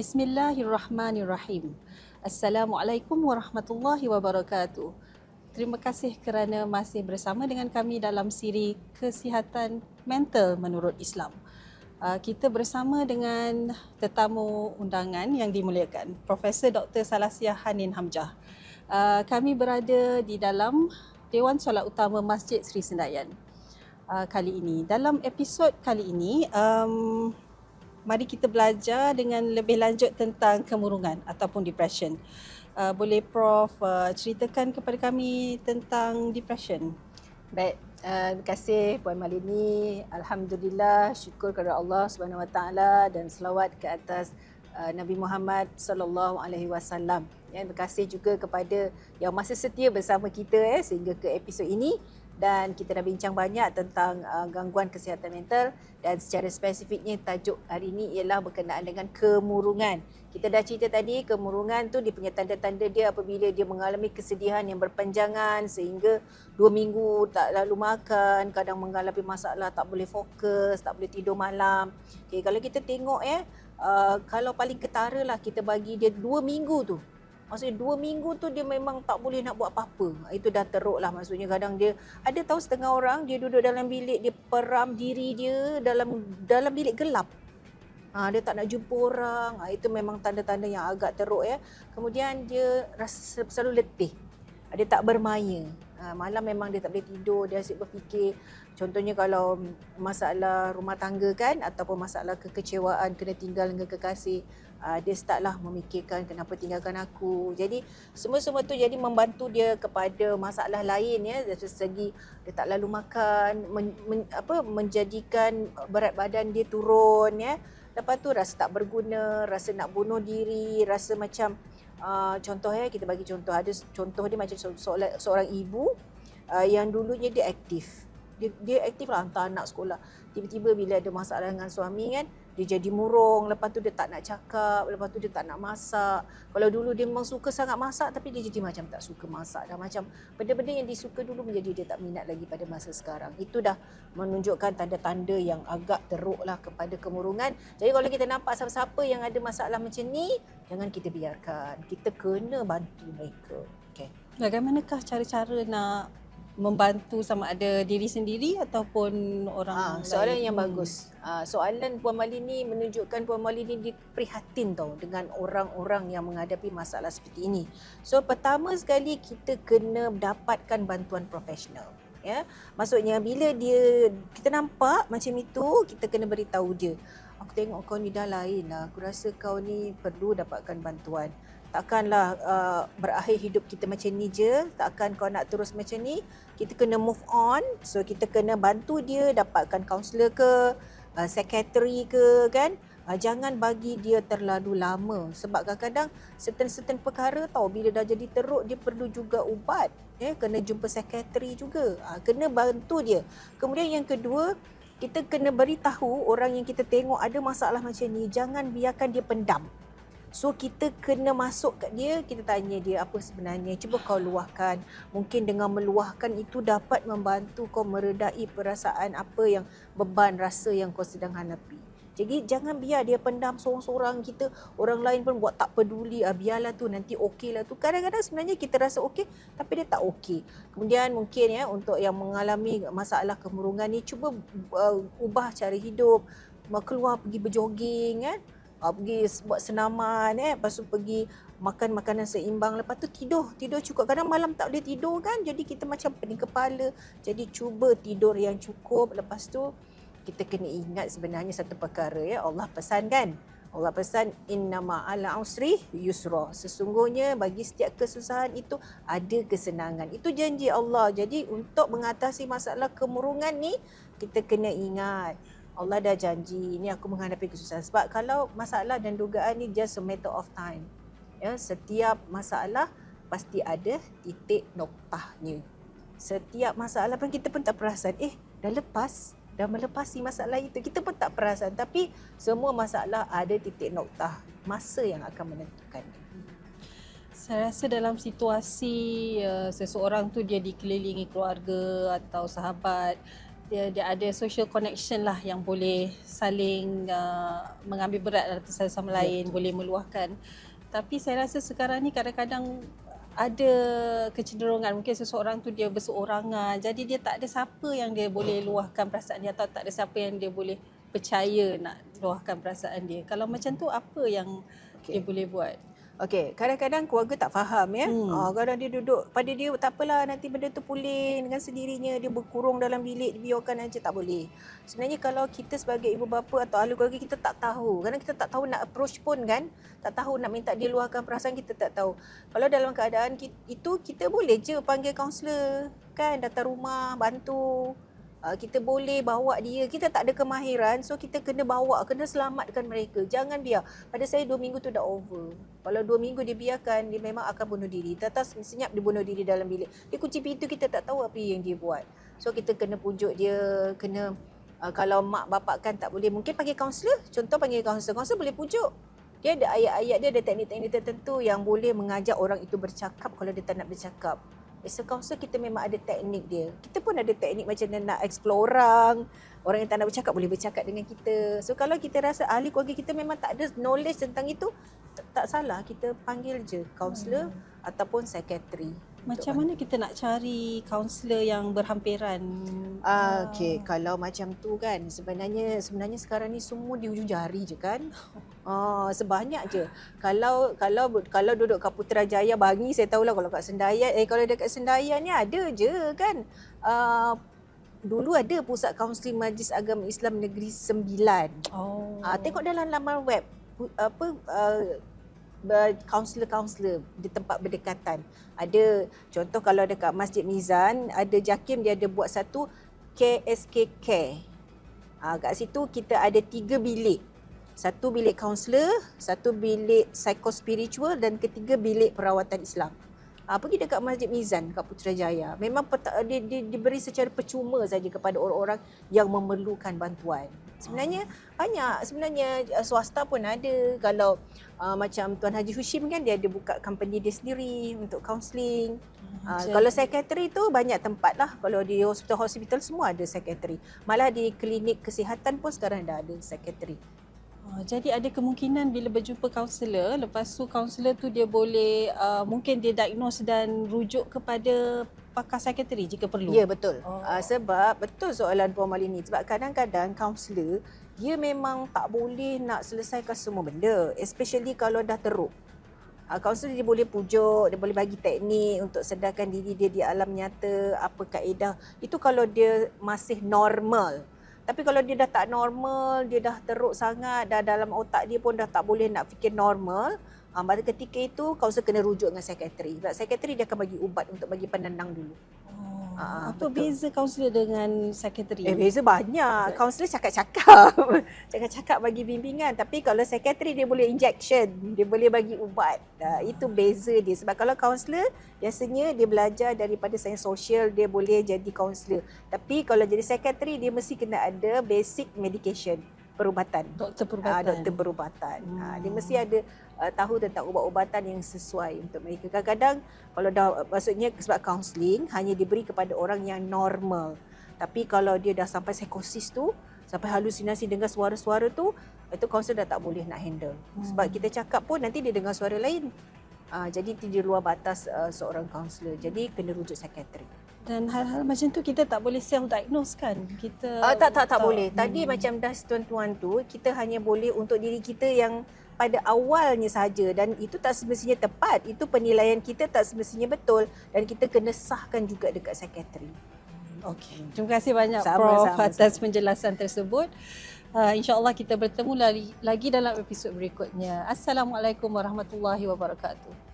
Bismillahirrahmanirrahim. Assalamualaikum warahmatullahi wabarakatuh. Terima kasih kerana masih bersama dengan kami dalam siri Kesihatan Mental Menurut Islam. Uh, kita bersama dengan tetamu undangan yang dimuliakan, Profesor Dr. Salasiah Hanin Hamjah. Uh, kami berada di dalam Dewan Solat Utama Masjid Sri Sendayan uh, kali ini. Dalam episod kali ini, um, mari kita belajar dengan lebih lanjut tentang kemurungan ataupun depression. Uh, boleh Prof uh, ceritakan kepada kami tentang depression? Baik, uh, terima kasih Puan Malini. Alhamdulillah, syukur kepada Allah Subhanahu Wa Taala dan selawat ke atas uh, Nabi Muhammad sallallahu alaihi wasallam. Ya, terima kasih juga kepada yang masih setia bersama kita eh sehingga ke episod ini dan kita dah bincang banyak tentang uh, gangguan kesihatan mental dan secara spesifiknya tajuk hari ini ialah berkenaan dengan kemurungan. Kita dah cerita tadi kemurungan tu dia punya tanda-tanda dia apabila dia mengalami kesedihan yang berpanjangan sehingga dua minggu tak lalu makan, kadang mengalami masalah tak boleh fokus, tak boleh tidur malam. Okay, kalau kita tengok ya, uh, kalau paling ketara lah kita bagi dia dua minggu tu Maksudnya dua minggu tu dia memang tak boleh nak buat apa-apa. Itu dah teruk lah maksudnya kadang dia ada tahu setengah orang dia duduk dalam bilik dia peram diri dia dalam dalam bilik gelap. Ha, dia tak nak jumpa orang. Ha, itu memang tanda-tanda yang agak teruk ya. Kemudian dia rasa selalu letih. Ha, dia tak bermaya. Ha, malam memang dia tak boleh tidur, dia asyik berfikir. Contohnya kalau masalah rumah tangga kan ataupun masalah kekecewaan kena tinggal dengan kekasih uh, dia startlah memikirkan kenapa tinggalkan aku. Jadi semua-semua tu jadi membantu dia kepada masalah lain ya dari segi dia tak lalu makan, men, men, apa menjadikan berat badan dia turun ya. Lepas tu rasa tak berguna, rasa nak bunuh diri, rasa macam uh, contoh ya kita bagi contoh ada contoh dia macam seorang, seorang ibu uh, yang dulunya dia aktif. Dia, dia aktif lah hantar anak sekolah. Tiba-tiba bila ada masalah dengan suami kan, dia jadi murung lepas tu dia tak nak cakap lepas tu dia tak nak masak. Kalau dulu dia memang suka sangat masak tapi dia jadi macam tak suka masak. Dah macam benda-benda yang disuka dulu menjadi dia tak minat lagi pada masa sekarang. Itu dah menunjukkan tanda-tanda yang agak teruk lah kepada kemurungan. Jadi kalau kita nampak siapa-siapa yang ada masalah macam ni jangan kita biarkan. Kita kena bantu mereka okay. bagaimanakah cara-cara nak membantu sama ada diri sendiri ataupun orang ha, lain. Soalan yang hmm. bagus. Ha, soalan Puan Malini menunjukkan Puan Malini diprihatin tau dengan orang-orang yang menghadapi masalah seperti ini. So pertama sekali kita kena dapatkan bantuan profesional. Ya, maksudnya bila dia kita nampak macam itu, kita kena beritahu dia. Aku tengok kau ni dah lain lah. Aku rasa kau ni perlu dapatkan bantuan takkanlah uh, berakhir hidup kita macam ni je takkan kau nak terus macam ni kita kena move on. So kita kena bantu dia dapatkan kaunselor ke uh, secretary ke kan? Uh, jangan bagi dia terlalu lama. Sebab kadang-kadang certain-certain perkara tau bila dah jadi teruk dia perlu juga ubat. Ya kena jumpa secretary juga. Uh, kena bantu dia. Kemudian yang kedua kita kena beritahu orang yang kita tengok ada masalah macam ni jangan biarkan dia pendam So kita kena masuk kat dia, kita tanya dia apa sebenarnya. Cuba kau luahkan. Mungkin dengan meluahkan itu dapat membantu kau meredai perasaan apa yang beban rasa yang kau sedang hadapi. Jadi jangan biar dia pendam seorang-seorang kita. Orang lain pun buat tak peduli. Ah, biarlah tu nanti okey lah tu. Kadang-kadang sebenarnya kita rasa okey tapi dia tak okey. Kemudian mungkin ya untuk yang mengalami masalah kemurungan ni cuba uh, ubah cara hidup. Keluar pergi berjoging kan. Eh? Uh, pergi buat senaman eh. Lepas tu pergi makan makanan seimbang. Lepas tu tidur. Tidur cukup. Kadang malam tak boleh tidur kan. Jadi kita macam pening kepala. Jadi cuba tidur yang cukup. Lepas tu kita kena ingat sebenarnya satu perkara ya. Allah pesan kan? Allah pesan innama ala usri yusra. Sesungguhnya bagi setiap kesusahan itu ada kesenangan. Itu janji Allah. Jadi untuk mengatasi masalah kemurungan ni kita kena ingat Allah dah janji ni aku menghadapi kesusahan. Sebab kalau masalah dan dugaan ni just a matter of time. Ya setiap masalah pasti ada titik noktahnya. Setiap masalah pun kita pun tak perasan eh dah lepas dah melepasi masalah itu. Kita pun tak perasan tapi semua masalah ada titik noktah masa yang akan menentukan. Saya rasa dalam situasi uh, seseorang tu dia dikelilingi keluarga atau sahabat dia dia ada social connection lah yang boleh saling uh, mengambil berat atas satu sama lain, Betul. boleh meluahkan. Tapi saya rasa sekarang ni kadang-kadang ada kecenderungan mungkin seseorang tu dia berseorangan jadi dia tak ada siapa yang dia boleh luahkan perasaan dia atau tak ada siapa yang dia boleh percaya nak luahkan perasaan dia. Kalau macam tu apa yang Okey. dia boleh buat? Okey, kadang-kadang keluarga tak faham ya. Hmm. Uh, kadang dia duduk pada dia tak apalah nanti benda tu pulih dengan sendirinya dia berkurung dalam bilik dibiarkan aja tak boleh. Sebenarnya kalau kita sebagai ibu bapa atau ahli keluarga kita tak tahu. Kadang kita tak tahu nak approach pun kan. Tak tahu nak minta dia luahkan perasaan kita tak tahu. Kalau dalam keadaan ki- itu kita boleh je panggil kaunselor kan datang rumah bantu. Uh, kita boleh bawa dia. Kita tak ada kemahiran so kita kena bawa, kena selamatkan mereka. Jangan biar pada saya dua minggu tu dah over. Kalau dua minggu dia biarkan, dia memang akan bunuh diri. Tetas senyap dia bunuh diri dalam bilik. Dia kunci pintu, kita tak tahu apa yang dia buat. So kita kena pujuk dia, kena uh, kalau mak bapak kan tak boleh, mungkin panggil kaunselor. Contoh panggil kaunselor. Kaunselor boleh pujuk. Dia ada ayat-ayat dia, ada teknik-teknik tertentu yang boleh mengajak orang itu bercakap kalau dia tak nak bercakap. As a counselor, kita memang ada teknik dia. Kita pun ada teknik macam mana nak explore orang. Orang yang tak nak bercakap boleh bercakap dengan kita. So kalau kita rasa ahli keluarga kita memang tak ada knowledge tentang itu, tak, tak salah kita panggil je kaunselor Hmm. ataupun secretary. Macam mana kita nak cari kaunselor yang berhampiran? Ah, okey, kalau macam tu kan sebenarnya sebenarnya sekarang ni semua di hujung jari je kan. Ah, sebanyak je. Kalau kalau kalau duduk kat Putrajaya Bangi saya tahulah kalau kat Sendayan eh kalau dekat Sendayan ni ada je kan. Ah, dulu ada pusat kaunseling Majlis Agama Islam Negeri Sembilan. Oh. Ah, tengok dalam laman web apa uh, kaunselor-kaunselor di tempat berdekatan. Ada contoh kalau dekat Masjid Mizan, ada JAKIM dia ada buat satu KSK Care. Ah, kat situ kita ada tiga bilik. Satu bilik kaunselor, satu bilik psikospiritual dan ketiga bilik perawatan Islam. Ah, pergi dekat Masjid Mizan kat Putrajaya. Memang peta, dia, dia diberi secara percuma saja kepada orang-orang yang memerlukan bantuan. Sebenarnya banyak. Sebenarnya uh, swasta pun ada. Kalau uh, macam Tuan Haji Hushim kan dia ada buka company dia sendiri untuk counselling. Uh, Jadi- kalau secretary tu banyak tempat lah. Kalau di hospital-hospital semua ada secretary. Malah di klinik kesihatan pun sekarang dah ada secretary. Oh, jadi ada kemungkinan bila berjumpa kaunselor, lepas tu kaunselor tu dia boleh uh, mungkin dia diagnose dan rujuk kepada pakar psikiatri jika perlu. Ya betul. Oh. Uh, sebab betul soalan Puan Malini. Sebab kadang-kadang kaunselor dia memang tak boleh nak selesaikan semua benda. Especially kalau dah teruk. Uh, kaunselor dia boleh pujuk, dia boleh bagi teknik untuk sedarkan diri dia di alam nyata, apa kaedah. Itu kalau dia masih normal. Tapi kalau dia dah tak normal, dia dah teruk sangat, dah dalam otak dia pun dah tak boleh nak fikir normal, uh, pada ketika itu kaunselor kena rujuk dengan psikiatri. Sebab psikiatri dia akan bagi ubat untuk bagi penenang dulu. Oh. Ah, apa betul. beza kaunselor dengan psikiatri? Eh beza banyak. Kaunselor cakap-cakap. Cakap-cakap bagi bimbingan. Tapi kalau secretary dia boleh injection. Dia boleh bagi ubat. Uh, itu beza dia. Sebab kalau kaunselor biasanya dia belajar daripada sains sosial. Dia boleh jadi kaunselor. Tapi kalau jadi secretary dia mesti kena ada basic medication. Perubatan. doktor Ah, perubatan. doktor perubatan. Ah, dia Hmm. mesti ada uh, tahu tentang ubat-ubatan yang sesuai untuk mereka. Kadang-kadang kalau dah maksudnya sebab counselling hanya diberi kepada orang yang normal. Tapi kalau dia dah sampai psikosis tu, sampai halusinasi dengar suara-suara tu, itu kaunselor dah tak boleh nak handle. Sebab Hmm. kita cakap pun nanti dia dengar suara lain. Ah, jadi itu di luar batas uh, seorang kaunselor. Jadi kena rujuk psikiatri. Dan hal-hal macam tu kita tak boleh self-diagnose kan? Kita Uh, tak tak tak boleh. Tadi Hmm. macam dah tuan-tuan tu, kita hanya boleh untuk diri kita yang pada awalnya saja dan itu tak semestinya tepat. Itu penilaian kita tak semestinya betul dan kita kena sahkan juga dekat psikiatri. Okey. Terima kasih banyak Sama, Prof sama, atas penjelasan tersebut. Uh, InsyaAllah kita bertemu lagi, lagi dalam episod berikutnya. Assalamualaikum warahmatullahi wabarakatuh.